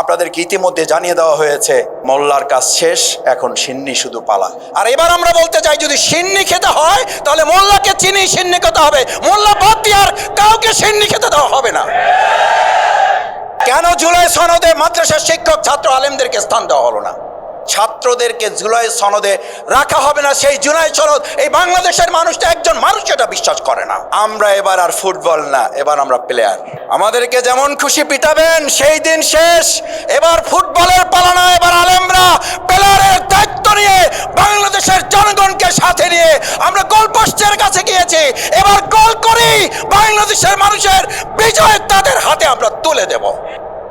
আপনাদেরকে ইতিমধ্যে জানিয়ে দেওয়া হয়েছে, মোল্লার কাজ শেষ, এখন সিন্নি শুধু পালা। আর এবার আমরা বলতে চাই, যদি সিন্নি খেতে হয়, তাহলে মোল্লাকে চিনি সিন্নি খেতে হবে। মোল্লা বাদ দিয়ে আর কাউকে সিন্নি খেতে দেওয়া হবে না। কেন জুলাই সনদে মাদ্রাসার শিক্ষক, ছাত্র আলেমদেরকে স্থান দেওয়া হলো না? ছাত্রদেরকে জুলাই সনদে রাখা হবে না, সেই জুলাই সনদ এই বাংলাদেশের মানুষটা একজন মানুষ এটা বিশ্বাস করে না। আমরা এবার আর ফুটবল না, এবার আমরা প্লেয়ার আমাদেরকে যেমন খুশি পিটাবেন, সেই দিন শেষ। এবার ফুটবলের পালানা, এবার আলেমরা প্লেয়ারের দায়িত্ব নিয়ে বাংলাদেশের জনগণকে সাথে নিয়ে আমরা গোল পোস্টের কাছে গিয়েছি। এবার গোল করি বাংলাদেশের মানুষের বিজয় তাদের হাতে আমরা তুলে দেব।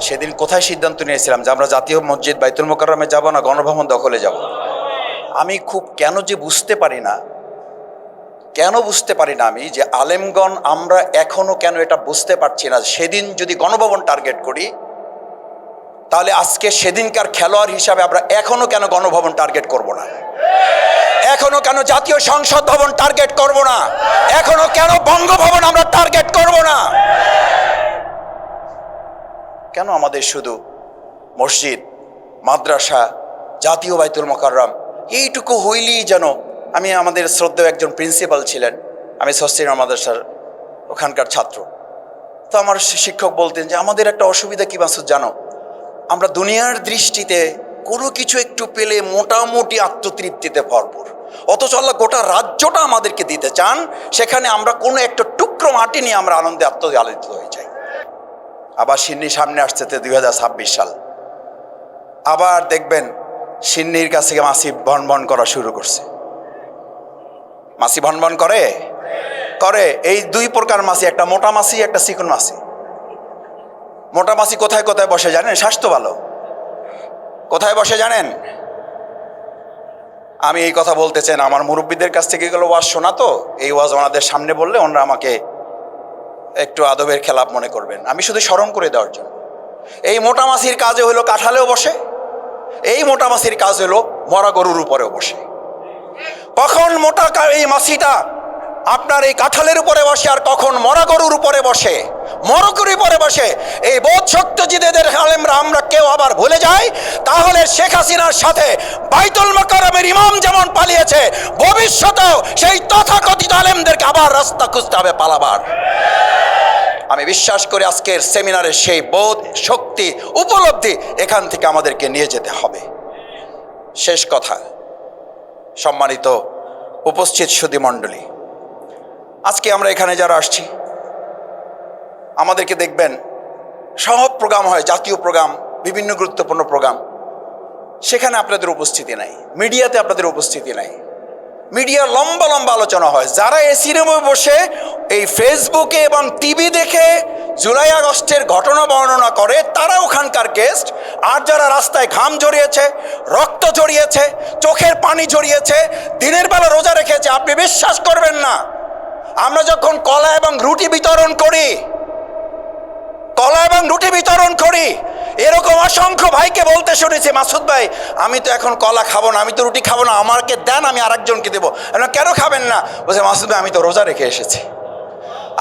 সেদিন কোথায় সিদ্ধান্ত নিয়েছিলাম যে আমরা জাতীয় মসজিদ বাইতুল মোকাররমে যাব না, গণভবন দখলে যাব? আমি খুব কেন যে বুঝতে পারি না, কেন বুঝতে পারি না আমি যে আলেমগণ আমরা এখনও কেন এটা বুঝতে পারছি না? সেদিন যদি গণভবন টার্গেট করি, তাহলে আজকে সেদিনকার খেলোয়াড় হিসাবে আমরা এখনও কেন গণভবন টার্গেট করব না? এখনও কেন জাতীয় সংসদ ভবন টার্গেট করব না? এখনও কেন বঙ্গভবন আমরা টার্গেট করব না? কেন আমাদের শুধু মসজিদ, মাদ্রাসা, জাতীয় বাইতুল মোকাররম, এইটুকু হইলেই যেন আমি আমাদের শ্রদ্ধেয় একজন প্রিন্সিপাল ছিলেন। আমি সস্তির মাদ্রাসার ওখানকার ছাত্র। তো আমার শিক্ষক বলতেন যে, আমাদের একটা অসুবিধা কি মাসুদ জানো? আমরা দুনিয়ার দৃষ্টিতে কোনো কিছু একটু পেলে মোটামুটি আত্মতৃপ্তিতে ভরপুর। অথচ আল্লাহ গোটা রাজ্যটা আমাদেরকে দিতে চান, সেখানে আমরা কোনো একটা টুকরো মাটি নিয়ে আমরা আনন্দে আত্মদালিত হয়ে যাই। আবার সিন্নি সামনে আসছে তো দুই সাল। আবার দেখবেন সিন্নির কাছে মাসি ভনভন করা শুরু করছে। মাসি ভনভন করে? করে। এই দুই প্রকার মাসি, একটা মোটা মাসি, একটা চিকন মাসি। মোটা মাসি কোথায় কোথায় বসে জানেন? স্বাস্থ্য ভালো। কোথায় বসে জানেন? আমি এই কথা বলতে চাই আমার মুরব্বীদের কাছ থেকে এগুলো ওয়াজ শোনা তো। এই ওয়াজ ওনাদের সামনে বললে ওনারা আমাকে একটু আদবের খেলাপ মনে করবেন। আমি শুধু স্মরণ করে দেওয়ার জন্য। এই মোটা মাছির কাজে হলো কাঁঠালেও বসে, এই মোটা মাছির কাজ হলো মরা গরুর উপরেও বসে। কখন মোটা এই মাছিটা আপনার এই কাঁঠালের উপরে বসে আর কখন মরা গরুর উপরে বসে মরকুর উপরে বসে, এই বোধ শক্তিজিদের আলেমরা, আমরা কেউ আবার ভুলে যাই, তাহলে শেখ হাসিনার সাথে বাইতুল মকরমের ইমাম যেমন পালিয়েছে, ভবিষ্যতেও সেই তথাকথিত আলেমদেরকে আবার রাস্তা খুঁজতে হবে পালাবার। আমি বিশ্বাস করি আজকের সেমিনারের সেই বোধ, শক্তি, উপলব্ধি এখান থেকে আমাদেরকে নিয়ে যেতে হবে। শেষ কথা, সম্মানিত উপস্থিত সুধী মণ্ডলী আজকে আমরা এখানে যারা আসছি, আমাদেরকে দেখবেন সব প্রোগ্রাম হয়, জাতীয় প্রোগ্রাম, বিভিন্ন গুরুত্বপূর্ণ প্রোগ্রাম। সেখানে আপনাদের উপস্থিতি নাই, মিডিয়াতে আপনাদের উপস্থিতি নাই। মিডিয়া লম্বা লম্বা আলোচনা হয়, যারা এসি রুমে বসে এই ফেসবুকে এবং টিভি দেখে জুলাই আগস্টের ঘটনা বর্ণনা করে তারা ওখানকার গেস্ট আর যারা রাস্তায় ঘাম জড়িয়েছে, রক্ত জড়িয়েছে, চোখের পানি জড়িয়েছে, দিনের বেলা রোজা রেখেছে, আপনি বিশ্বাস করবেন না। আমরা যখন কলা এবং রুটি বিতরণ করি, কলা এবং রুটি বিতরণ করি, এরকম অসংখ্য ভাইকে বলতে শুনেছি, মাসুদ ভাই, আমি তো এখন কলা খাব না, আমি তো রুটি খাব না, আমাকে দেন, আমি আরেকজনকে দেবো। কেন খাবেন না? বলছে, মাসুদ ভাই, আমি তো রোজা রেখে এসেছি।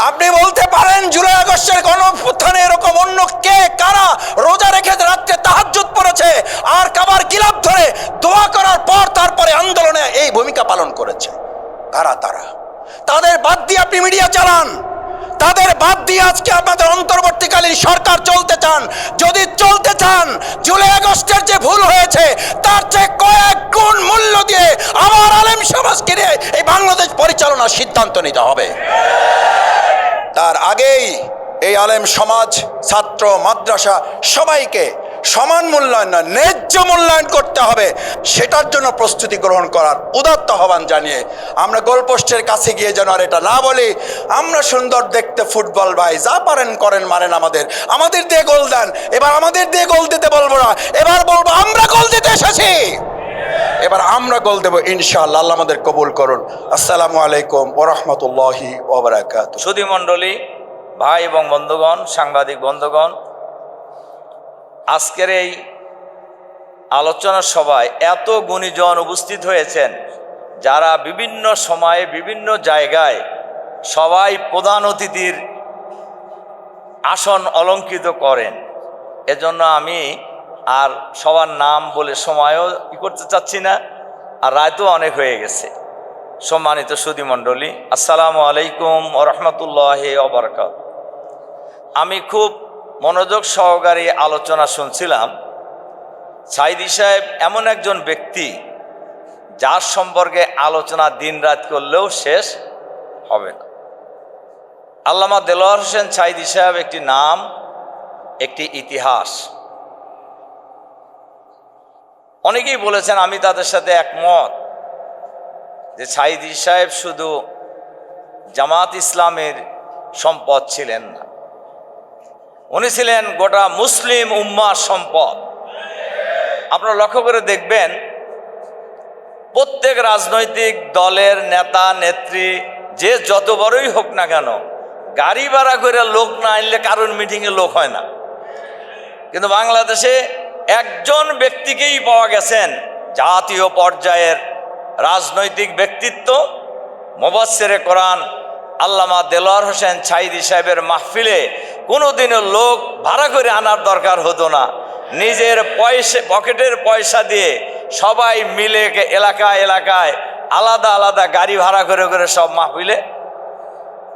আপনি বলতে পারেন জুলাই আগস্টের গণঅভ্যুত্থানে এরকম অন্য কে, কারা রোজা রেখে রাত্রে তাহাজ্জুদ পড়েছে আর কাবার গিলাপ ধরে দোয়া করার পর তারপরে আন্দোলনে এই ভূমিকা পালন করেছে? কারা তারা? তাদের বাদ দিয়ে আপনি মিডিয়া চালান। তাদের বাদ দিয়ে আজকে আপনাদের অন্তর্বর্তীকালীন সরকার চলতে চান। যদি চলতে চান, জুলাই আগস্টের যে ভুল হয়েছে, তার চেয়ে কয়েক গুণ মূল্য দিয়ে আমার আলেম সমাজকে নিয়ে এই বাংলাদেশ পরিচালনার সিদ্ধান্ত নিতে হবে। তার আগেই এই আলেম সমাজ, ছাত্র, মাদ্রাসা সবাইকে সমান মূল্যায়ন না ন্যায্য মূল্যায়ন করতে হবে। সেটার জন্য প্রস্তুতি গ্রহণ করার উদাত্ত আহ্বান জানিয়ে আমরা গোলপোস্টের কাছে গিয়ে যেন আর এটা না বলি, আমরা সুন্দর দেখতে ফুটবল ভাই, যা পারেন করেন মারেন আমাদের। আমাদের দিয়ে গোল দেন। এবার আমাদের দিয়ে গোল দিতে বলব না এবার বলব আমরা গোল দিতে এসেছি এবার আমরা গোল দেবো, ইনশাআল্লাহ। আল্লাহ আমাদের কবুল করুন। আসসালামু আলাইকুম ওরহমতুল্লাহি সুধী মণ্ডলী, ভাই এবং বন্ধুগণ, সাংবাদিক বন্ধুগণ, আজকের এই আলোচনা সভায় এত গুণীজন উপস্থিত হয়েছেন, যারা বিভিন্ন সময়ে, বিভিন্ন জায়গায় সবাই প্রধান অতিথির আসন অলঙ্কৃত করেন। এজন্য আমি আর সবার নাম বলে সময়ও ই করতে চাচ্ছি না, আর রায়তো অনেক হয়ে গেছে। সম্মানিত সুদী মণ্ডলী, আসসালামু আলাইকুম রহমতুল্লাহ অবরকাত আমি খুব মনোযোগ সহকারে আলোচনা শুনছিলাম সাইদি সাহেব এমন একজন ব্যক্তি যার সম্পর্কে আলোচনা দিনরাত করলেও শেষ হবে না। আল্লামা দেলোয়ার হোসেন সাইদি সাহেব একটি নাম, একটি ইতিহাস। অনেকেই বলেছেন, আমি তাদের সাথে একমত যে সাইদি সাহেব শুধু জামাত ইসলামের সম্পদ ছিলেন না। উনি ছিলেন গোটা মুসলিম উম্মার সম্পদ। আপনারা লক্ষ্য করে দেখবেন, প্রত্যেক রাজনৈতিক দলের নেতা, নেত্রী, যে যত বড়ই হোক না কেন, গাড়ি ভাড়া করে লোক না আনলে কারোর মিটিংয়ে লোক হয় না। কিন্তু বাংলাদেশে একজন ব্যক্তিকেই পাওয়া গেছেন জাতীয় পর্যায়ের রাজনৈতিক ব্যক্তিত্ব মোবাসেরে কোরআন আল্লামা দেলোয়ার হোসেন ছাইদি সাহেবের মাহফিলে কোনোদিনও লোক ভাড়া করে আনার দরকার হতো না। নিজের পয়সা, পকেটের পয়সা দিয়ে সবাই মিলে কে- এলাকায় এলাকায় আলাদা আলাদা গাড়ি ভাড়া করে করে সব মাহফিলে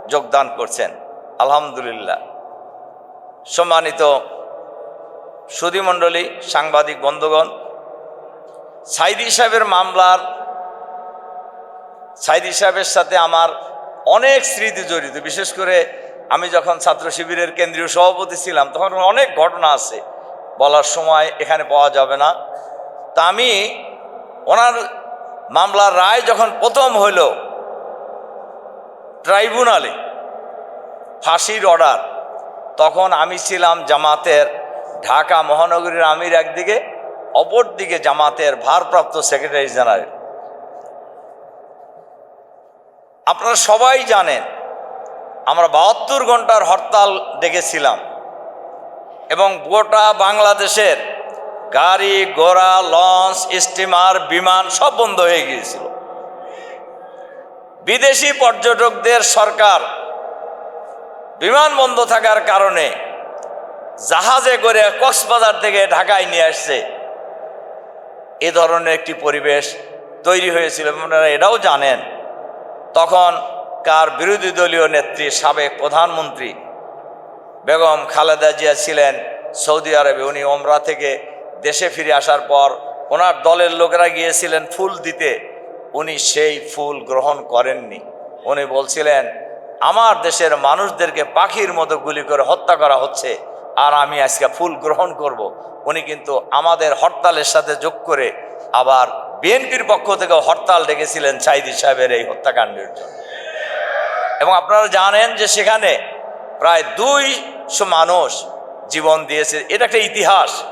যোগদান করছেন। আলহামদুলিল্লাহ। সম্মানিত সুধীমণ্ডলী সাংবাদিক বন্ধুগণ, সাইদি সাহেবের মামলার, সাইদি সাহেবের সাথে আমার অনেক স্মৃতি জড়িত। বিশেষ করে আমি যখন ছাত্র শিবিরের কেন্দ্রীয় সভাপতি ছিলাম, তখন অনেক ঘটনা আছে বলার সময় এখানে পাওয়া যাবে না। তা আমি ওনার মামলার রায় যখন প্রথম হইল ট্রাইব্যুনালে ফাঁসির অর্ডার, তখন আমি ছিলাম জামাতের ঢাকা মহানগরীর আমির একদিকে, অপর দিকে জামাতের ভারপ্রাপ্ত সেক্রেটারি জেনারেল। আপনারা সবাই জানেন, আমরা বাহাত্তর ঘণ্টার হরতাল ডেকেছিলাম এবং গোটা বাংলাদেশের গাড়ি, ঘোড়া, লঞ্চ, স্টিমার, বিমান সব বন্ধ হয়ে গিয়েছিল। বিদেশি পর্যটকদের সরকার বিমান বন্ধ থাকার কারণে জাহাজে করে কক্সবাজার থেকে ঢাকায় নিয়ে আসছে। এ ধরনের একটি পরিবেশ তৈরি হয়েছিল, আপনারা এটাও জানেন। তখন কার বিরোধী দলীয় নেত্রী, সাবেক প্রধানমন্ত্রী বেগম খালেদা জিয়া ছিলেন সৌদি আরবে। উনি ওমরা থেকে দেশে ফিরে আসার পর ওনার দলের লোকেরা গিয়েছিলেন ফুল দিতে। উনি সেই ফুল গ্রহণ করেননি। উনি বলছিলেন, আমার দেশের মানুষদেরকে পাখির মতো গুলি করে হত্যা করা হচ্ছে। আর আমি আজকে ফুল গ্রহণ করব। উনি কিন্তু আমাদের হরতালের সাথে যোগ করে আবার বিএনপির পক্ষ থেকে হরতাল ডেকেছিলেন সাইদি সাহেবের এই হত্যাকাণ্ডের জন্য। এবং আপনারা জানেন যে সেখানে প্রায় দুইশো মানুষ জীবন দিয়েছে। এটা একটা ইতিহাস।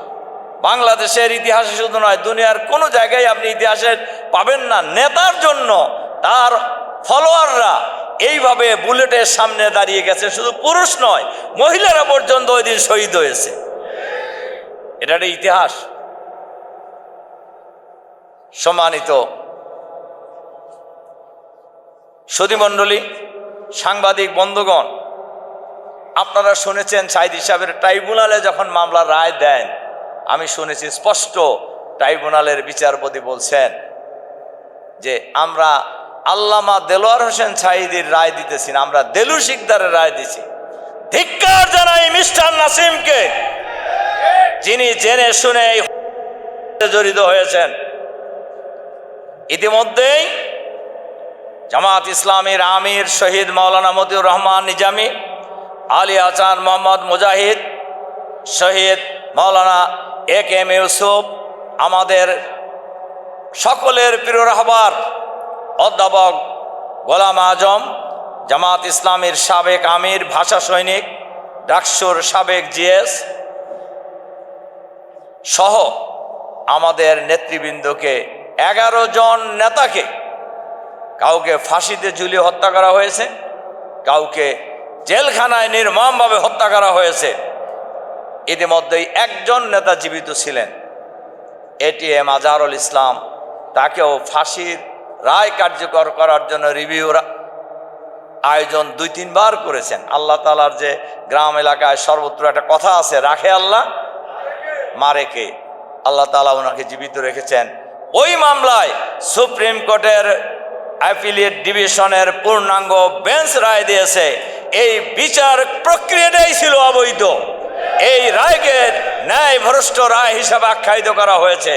বাংলাদেশের ইতিহাসে শুধু নয়, দুনিয়ার কোনো জায়গায় আপনি ইতিহাসে পাবেন না। নেতার জন্য তার এইভাবে বুলেটের সামনে দাঁড়িয়ে গেছে। শুধু পুরুষ নয়, মহিলারা পর্যন্ত ওই দিন শহীদ হয়েছে। এটা একটা ইতিহাস। সম্মানিত সতীমণ্ডলী সাংবাদিক, বন্ধুগণ, আপনারা শুনেছেন সাইদ সাহেবের ট্রাইব্যুনালে যখন মামলার রায় দেন, আমি শুনেছি স্পষ্ট ট্রাইব্যুনালের বিচারপতি বলছেন যে আমরা আল্লামা দেলোয়ার হোসেন সাইদির রায় দিতেছি না আমরা দেলু শিকদারের রায় দিছি। ধিক্কার জানাই মিস্টার নাসিমকে। যিনি জেনে শুনে জড়িত হয়েছেন। ইতিমধ্যেই জামাত ইসলামের আমির শহীদ মাওলানা মতিউর রহমান নিজামী, আলী আচান মোহাম্মদ মুজাহিদ, শহীদ মাওলানা এ কে এম ইউসুফ, আমাদের সকলের প্রিয় রাহবার অধ্যাপক গোলাম আজম, জামাত ইসলামের সাবেক আমির, ভাষা সৈনিক, ডাকসুর সাবেক জিএস সহ আমাদের নেতৃবৃন্দকে এগারো জন নেতাকে কাউকে ফাঁসিতে ঝুলিয়ে হত্যা করা হয়েছে, কাউকে জেলখানায় নির্মমভাবে হত্যা করা হয়েছে। ইতিমধ্যেই একজন নেতা জীবিত ছিলেন। এটিএম আজহারুল ইসলাম, তাকেও ফাঁসির রায় কার্যকর করার জন্য রিভিউ আয়োজন দুই, তিনবার করেছেন। আল্লাহ তালার যে গ্রাম এলাকায় সর্বত্র একটা কথা আছে, রাখে আল্লাহ, মারে কে? আল্লাহ তালা ওনাকে জীবিত রেখেছেন। ওই মামলায় সুপ্রিম কোর্টের অ্যাফিলিয়েট ডিভিশনের পূর্ণাঙ্গ বেঞ্চ রায় দিয়েছে। এই বিচার প্রক্রিয়াটাই ছিল অবৈধ। এই রায়কে ন্যায় ভ্রষ্ট রায় হিসাবে আখ্যায়িত করা হয়েছে।